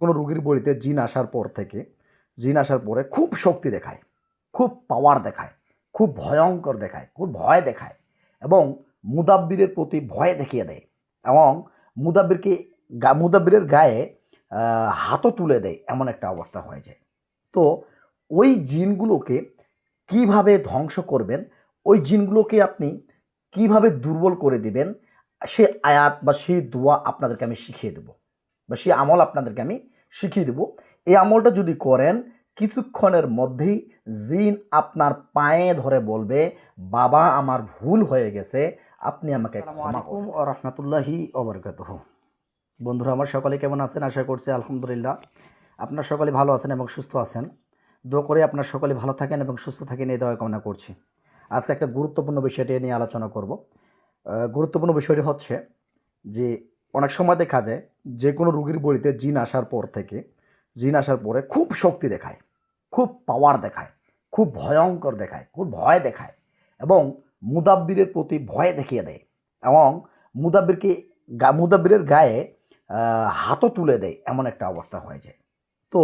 কোনো রুগীর বডিতে জিন আসার পর থেকে, জিন আসার পরে খুব শক্তি দেখায়, খুব পাওয়ার দেখায়, খুব ভয়ঙ্কর দেখায়, খুব ভয় দেখায় এবং মুদাব্বিরের প্রতি ভয় দেখিয়ে দেয় এবং মুদাব্বিরকে গা, মুদাব্বিরের গায়ে হাতও তুলে দেয় এমন একটা অবস্থা হয়ে যায়। তো ওই জিনগুলোকে কীভাবে ধ্বংস করবেন, ওই জিনগুলোকে আপনি কীভাবে দুর্বল করে দিবেন, সে আয়াত বা সেই দোয়া আপনাদেরকে আমি শিখিয়ে দেবো। বা সেই আমল আপনাদেরকে আমি শিখিয়ে দেবো। এই আমলটা যদি করেন কিছুক্ষণের মধ্যেই জিন আপনার পায়ে ধরে বলবে বাবা আমার ভুল হয়ে গেছে আপনি আমাকে রহমতুল্লাহি ওবরকাতহ। বন্ধুরা আমার সকালে কেমন আছেন? আশা করছি আলহামদুলিল্লাহ। আপনার সকালে ভালো আছেন এবং সুস্থ আছেন। দোয়া করে আপনার সকলে ভালো থাকেন এবং সুস্থ থাকেন এই দয়া কামনা করছি। আজকে একটা গুরুত্বপূর্ণ বিষয়টি নিয়ে আলোচনা করব। গুরুত্বপূর্ণ বিষয়টি হচ্ছে যে অনেক সময় দেখা যায় যে কোনো রুগীর বডিতে জিন আসার পর থেকে, জিন আসার পরে খুব শক্তি দেখায়, খুব পাওয়ার দেখায়, খুব ভয়ঙ্কর দেখায়, খুব ভয় দেখায় এবং মুদাব্বিরের প্রতি ভয় দেখিয়ে দেয় এবং মুদাব্বিরকে গা, মুদাব্বিরের গায়ে হাতও তুলে দেয় এমন একটা অবস্থা হয়ে যায়। তো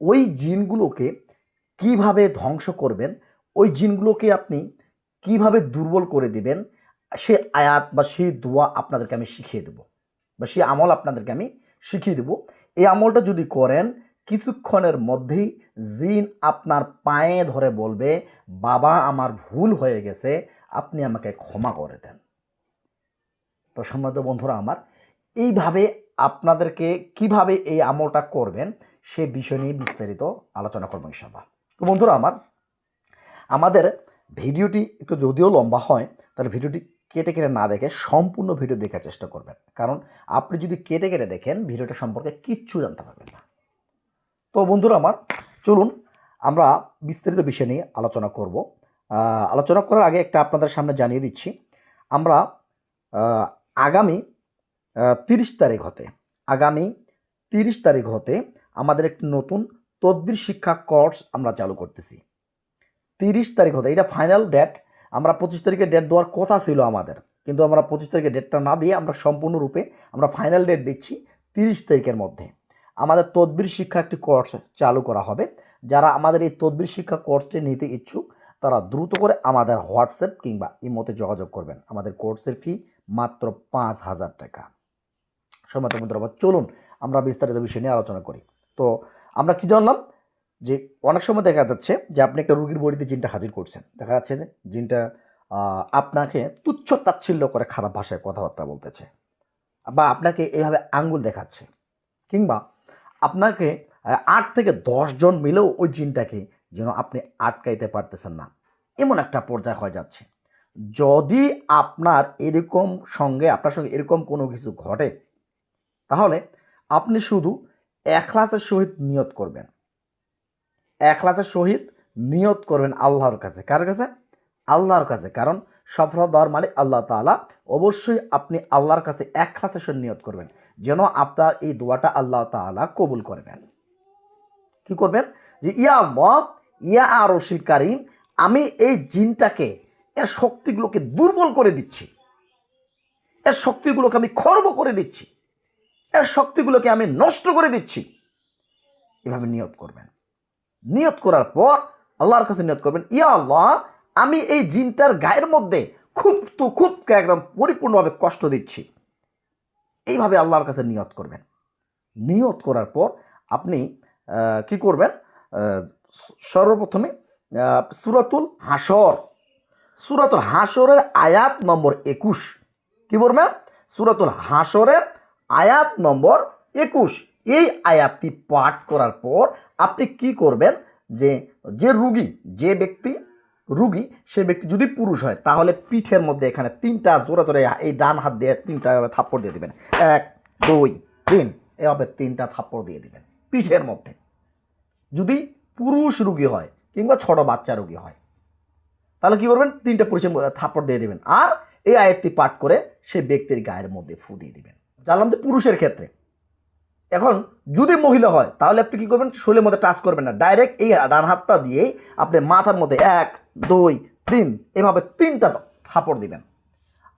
ওই জিনগুলোকে কীভাবে ধ্বংস করবেন, ওই জিনগুলোকে আপনি কীভাবে দুর্বল করে দিবেন, সে আয়াত বা সেই দোয়া আপনাদেরকে আমি শিখিয়ে দেবো। বা সেই আমল আপনাদেরকে আমি শিখিয়ে দেবো। এই আমলটা যদি করেন, কিছুক্ষণের মধ্যেই জিন আপনার পায়ে ধরে বলবে, বাবা, আমার ভুল হয়ে গেছে, আপনি আমাকে ক্ষমা করে দেন। তো সম্মানিত বন্ধুরা আমার, এইভাবে আপনাদেরকে কীভাবে এই আমলটা করবেন, সে বিষয় নিয়ে বিস্তারিত আলোচনা করব ইনশাল্লাহ তো বন্ধুরা আমার, আমাদের ভিডিওটি একটু যদিও লম্বা হয়, তাহলে ভিডিওটি কেটে কেটে না দেখে সম্পূর্ণ ভিডিও দেখার চেষ্টা করবেন। কারণ আপনি যদি কেটে কেটে দেখেন, ভিডিওটা সম্পর্কে কিচ্ছু জানতে পারবেন না। তো বন্ধুরা আমার, চলুন আমরা বিস্তারিত বিষয় নিয়ে আলোচনা করব। আলোচনা করার আগে একটা আপনাদের সামনে জানিয়ে দিচ্ছি। আমরা আগামী তিরিশ তারিখ হতে, আগামী তিরিশ তারিখ হতে আমাদের একটি নতুন তদবির শিক্ষা কোর্স আমরা চালু করতেছি। তিরিশ তারিখ হতে, এটা ফাইনাল ডেট আমরা পঁচিশ তারিখে ডেট দেওয়ার কথা ছিল আমাদের। কিন্তু আমরা পঁচিশ তারিখে ডেটটা না দিয়ে আমরা সম্পূর্ণরূপে আমরা ফাইনাল ডেট দিচ্ছি তিরিশ তারিখের মধ্যে। আমাদের তদবির শিক্ষা একটি কোর্স চালু করা হবে। যারা আমাদের এই তদবির শিক্ষা কোর্সটি নিতে ইচ্ছুক, তারা দ্রুত করে আমাদের হোয়াটসঅ্যাপ কিংবা ইমোতে যোগাযোগ করবেন। আমাদের কোর্সের ফি মাত্র পাঁচ হাজার টাকা। সময় বন্ধুরা চলুন আমরা বিস্তারিত বিষয় নিয়ে আলোচনা করি। তো আমরা কি জানলাম? যে অনেক সময় দেখা যাচ্ছে যে আপনি একটা রুগীর বডিতে জিনটা হাজির করছেন। দেখা যাচ্ছে যে জিনটা আপনাকে তুচ্ছ তাচ্ছিল্য করে খারাপ ভাষায় কথাবার্তা বলতেছে বা আপনাকে এইভাবে আঙ্গুল দেখাচ্ছে কিংবা আপনাকে আট থেকে জন মিলেও ওই জিনটাকে যেন আপনি আটকাইতে পারতেছেন না। এমন একটা পর্যায় হয়ে যাচ্ছে। যদি আপনার এরকম সঙ্গে, আপনার সঙ্গে এরকম কোনো কিছু ঘটে, তাহলে আপনি শুধু এখলাসের সহিত নিয়ত করবেন। এখলাসের সহিত নিয়ত করবেন আল্লাহর কাছে। কার কাছে? আল্লাহর কাছে। কারণ সফল দেওয়ার মালিক আল্লাহ তাআলা। অবশ্যই আপনি আল্লাহর কাছে এখলাসের সহিত নিয়ত করবেন, যেন আপনার এই দোয়াটা আল্লাহ তাআলা কবুল করে নেন। কি করবেন? যে, ইয়া আল্লাহ, ইয়া আর রশিল কারিম, আমি এই জিনটাকে, এর শক্তিগুলোকে দুর্বল করে দিচ্ছি। এর শক্তিগুলোকে আমি খর্ব করে দিচ্ছি। এর শক্তিগুলোকে আমি নষ্ট করে দিচ্ছি। এভাবে নিয়ত করবেন। নিয়ত করার পর আল্লাহর কাছে নিয়ত করবেন, ইয়া আল্লাহ, আমি এই জিনটার গায়ের মধ্যে খুব তো খুব একদম পরিপূর্ণভাবে কষ্ট দিচ্ছি। এইভাবে আল্লাহর কাছে নিয়ত করবেন। নিয়ত করার পর আপনি কি করবেন? সর্বপ্রথমে সুরাতুল হাসর সুরাতুল হাসরের আয়াত নম্বর একুশ। কি বলবেন? সুরাতুল হাসরের আয়াত নম্বর একুশ। এই আয়াতটি পাঠ করার পর আপনি কি করবেন? যে যে রুগী, যে ব্যক্তি, রুগী, সে ব্যক্তি যদি পুরুষ হয়, তাহলে পিঠের মধ্যে এখানে তিনটা জোরে জোরে এই ডান হাত দিয়ে তিনটা থাপ্পড় দিয়ে দিবেন। এক, দুই, তিন, এভাবে তিনটা থাপ্পড় দিয়ে দিবেন পিঠের মধ্যে। যদি পুরুষ রুগী হয় কিংবা ছোট বাচ্চা রুগী হয়, তাহলে কি করবেন? তিনটা পুরুষের থাপ্পড় দিয়ে দিবেন। আর এই আয়াতটি পাঠ করে সেই ব্যক্তির গায়ের মধ্যে ফু দিয়ে দিবেন। জানলাম যে পুরুষের ক্ষেত্রে এখন যদি মহিলা হয়, তাহলে আপনি কি করবেন? শরীরের মধ্যে টাচ করবেন না। ডাইরেক্ট এই ডান হাতটা দিয়েই আপনি মাথার মধ্যে এক, দুই, তিন, এভাবে তিনটা থাপড় দিবেন।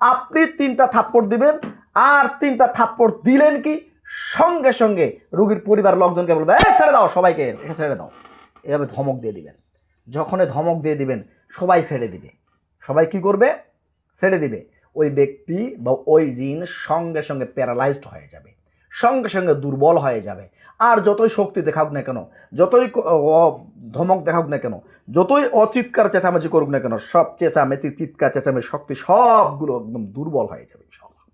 আপনি তিনটা থাপ্পড় দিবেন আর তিনটা থাপ্পড় দিলেন কি? সঙ্গে সঙ্গে রুগীর পরিবার লোকজনকে বলবে এ ছেড়ে দাও সবাইকে একে ছেড়ে দাও। এভাবে ধমক দিয়ে দিবেন। যখনই ধমক দিয়ে দিবেন, সবাই ছেড়ে দিবে। সবাই কি করবে? ছেড়ে দিবে। ওই ব্যক্তি বা ওই জিন সঙ্গে সঙ্গে প্যারালাইজড হয়ে যাবে। সঙ্গে সঙ্গে দুর্বল হয়ে যাবে। আর যতই শক্তি দেখাক না কেন, যতই ধমক দেখাক না কেন, যতই অচিৎকার চেঁচামেচি করুক না কেন, সব চেঁচামেচি, চিৎকার, চেঁচামেচি, শক্তি সবগুলো একদম দুর্বল হয়ে যাবে ইনশাআল্লাহ।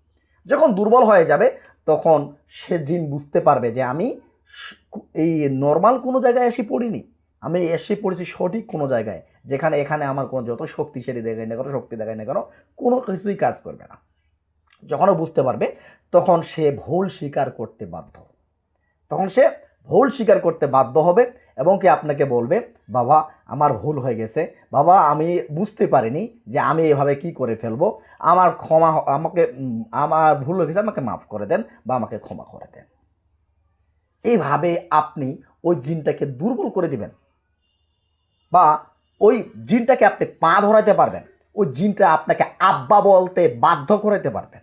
যখন দুর্বল হয়ে যাবে, তখন সে জিন বুঝতে পারবে যে আমি এই নর্মাল কোনো জায়গায় এসে পড়িনি। আমি এসে পড়েছি সঠিক কোনো জায়গায়, যেখানে এখানে আমার কোনো যত শক্তিশালী দেখায় না কেন, শক্তি দেখায় না কেন, কোনো কিছুই কাজ করবে না। যখনও বুঝতে পারবে, তখন সে ভুল স্বীকার করতে বাধ্য। তখন সে ভুল স্বীকার করতে বাধ্য হবে এবং কি আপনাকে বলবে, বাবা, আমার ভুল হয়ে গেছে। বাবা, আমি বুঝতে পারিনি যে আমি এভাবে কি করে ফেলব। আমার ক্ষমা আমাকে আমার ভুল হয়ে গেছে, আমাকে মাফ করে দেন বা আমাকে ক্ষমা করে দেন। এইভাবে আপনি ওই জিনটাকে দুর্বল করে দিবেন বা ওই জিনটাকে আপনি পা ধরাতে পারবেন। ওই জিনটা আপনাকে আব্বা বলতে বাধ্য করাতে পারবেন।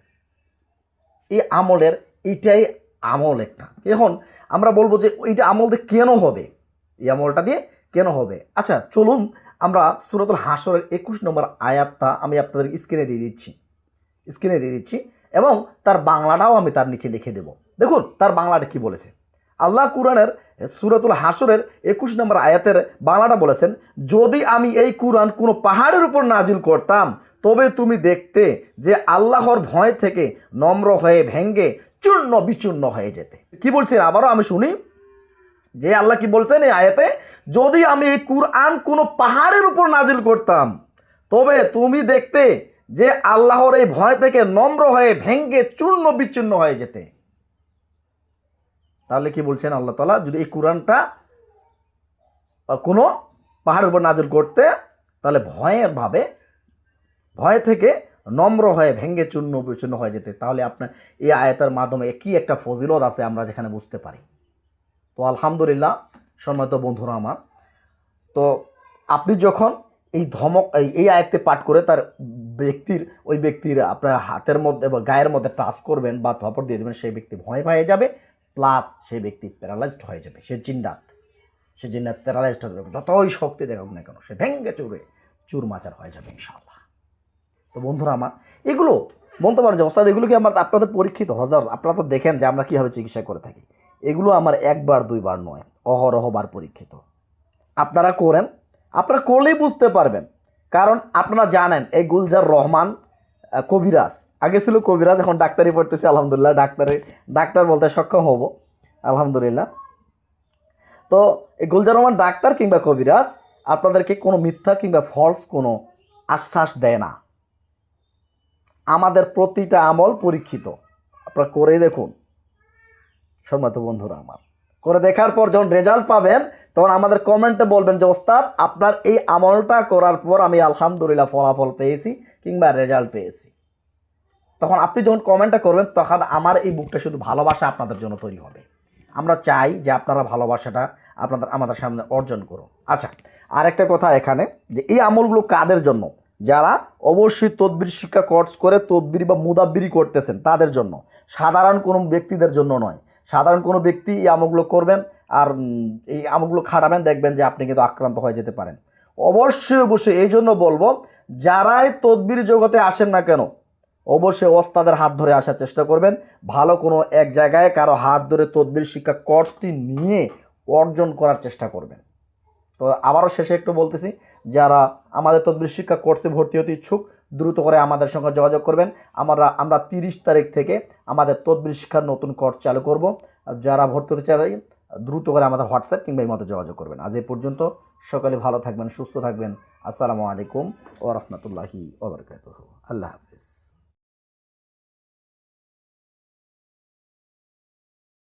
এই আমলের, এইটাই আমল একটা। এখন আমরা বলব যে এইটা আমল দিয়ে কেন হবে? এই আমলটা দিয়ে কেন হবে? আচ্ছা চলুন আমরা সুরতুল হাসরের একুশ নম্বর আয়াতটা আমি আপনাদের স্ক্রিনে দিয়ে দিচ্ছি। স্ক্রিনে দিয়ে দিচ্ছি এবং তার বাংলাটাও আমি তার নিচে লিখে দেব। দেখুন, তার বাংলাটা কি বলেছে? আল্লাহ কুরআনের সুরাতুল হাসরের একুশ নম্বর আয়াতের বাংলাটা বলেছেন, যদি আমি এই কুরআন কোনো পাহাড়ের উপর নাজিল করতাম তবে তুমি দেখতে যে আল্লাহর ভয় থেকে নম্র হয়ে ভেঙ্গে চূর্ণ বিচূর্ণ হয়ে যেতে। কি বলছেন? আবারও আমি শুনি। যে আল্লাহ কি বলছেন এই আয়াতে? যদি আমি এই কুরআন কোনো পাহাড়ের উপর নাজিল করতাম, তবে তুমি দেখতে যে আল্লাহর এই ভয় থেকে নম্র হয়ে ভেঙ্গে চূর্ণ বিচূর্ণ হয়ে যেতে। তাহলে কি বলছেন আল্লাহ তালা যদি এই কোরআনটা কোনো পাহাড়ের উপর নাজল করতে, তাহলে ভয়ের ভাবে ভয় থেকে নম্র হয়ে ভেঙ্গে চূর্ণ বিচূর্ণ হয়ে যেতে। তাহলে আপনার এই আয়াতের মাধ্যমে কি একটা ফজিলত আছে আমরা যেখানে বুঝতে পারি। তো আলহামদুলিল্লাহ, সম্মানিত বন্ধুরা আমার, তো আপনি যখন এই ধমক, এই আয়ত্তে পাঠ করে তার ব্যক্তির, ওই ব্যক্তির আপনার হাতের মধ্যে বা গায়ের মধ্যে টাচ করবেন বা থপর দিয়ে দেবেন, সেই ব্যক্তি ভয় পেয়ে যাবে, প্লাস সেই ব্যক্তি প্যারালাইজড হয়ে যাবে, সে জিন্দাত সে জিন্দাত প্যারালাইজড হয়ে যাবে, যতই শক্তি দেখাক না কেন, সে ভেঙ্গে চুরে চুরমাচার হয়ে যাবে, ইনশাআল্লাহ। তো বন্ধুরা আমার, এগুলো বলতে পারে যে ওস্তাদ, এগুলো কি আমার আপনাদের পরীক্ষিত? হজার আপনারা তো দেখেন যে আমরা কীভাবে চিকিৎসা করে থাকি। এগুলো আমার একবার, দুইবার নয়, অহরহবার পরীক্ষিত। আপনারা করেন, আপনারা করলেই বুঝতে পারবেন। কারণ আপনারা জানেন, এই গুলজার রহমান কবিরাজ। আগে ছিল কবিরাজ, এখন ডাক্তারি পড়তেছে, আলহামদুলিল্লাহ ডাক্তারে, ডাক্তার বলতে সক্ষম হব, আলহামদুলিল্লাহ। তো এই গুলজার রহমান ডাক্তার কিংবা কবিরাজ, আপনাদেরকে কোনো মিথ্যা কিংবা ফলস কোনো আশ্বাস দেয় না। আমাদের প্রতিটা আমল পরীক্ষিত। আপনারা করে দেখুন। সম্মত বন্ধুরা আমার, করে দেখার পর যখন রেজাল্ট পাবেন, তখন আমাদের কমেন্টে বলবেন যে, ওস্তাদ, আপনার এই আমলটা করার পর আমি আলহামদুলিল্লাহ ফলাফল পেয়েছি কিংবা রেজাল্ট পেয়েছি। তখন আপনি যখন কমেন্টটা করবেন, তখন আমার এই বুকটা শুধু ভালোবাসা আপনাদের জন্য তৈরি হবে। আমরা চাই যে আপনারা ভালোবাসাটা আপনাদের, আমাদের সামনে অর্জন করুন। আচ্ছা আরেকটা কথা এখানে, যে এই আমলগুলো কাদের জন্য? যারা অবশ্যই তদবির শিক্ষা কোর্স করে তদবির বা মুদাব্বিরি করতেছেন তাদের জন্য। সাধারণ কোনো ব্যক্তিদের জন্য নয়। সাধারণ কোনো ব্যক্তি এই আমলগুলো করবেন আর এই আমলগুলো খাটাবেন, দেখবেন যে আপনি কিন্তু আক্রান্ত হয়ে যেতে পারেন। অবশ্যই অবশ্যই এই জন্য বলব, যারাই তদবির জগতে আসেন না কেন, অবশ্যই ওস্তাদের হাত ধরে আসার চেষ্টা করবেন। ভালো কোনো এক জায়গায় কারও হাত ধরে তদবির শিক্ষা কোর্সটি নিয়ে অর্জন করার চেষ্টা করবেন। তো আবারও শেষে একটু বলতেছি, যারা আমাদের তদবির শিক্ষা কোর্সে ভর্তি হতে ইচ্ছুক, দ্রুত করে আমাদের সঙ্গে যোগাযোগ করবেন। আমরা আমরা তিরিশ তারিখ থেকে আমাদের তদবির শিক্ষার নতুন কোর্স চালু করব। যারা ভর্তি হতে চাই দ্রুত করে আমাদের হোয়াটসঅ্যাপ কিংবা এই মতো যোগাযোগ করবেন। আজ এ পর্যন্ত সকালে ভালো থাকবেন, সুস্থ থাকবেন। আসসালামু আলাইকুম ও রহমতুল্লাহি ওবরকাত আল্লাহ হাফিজ।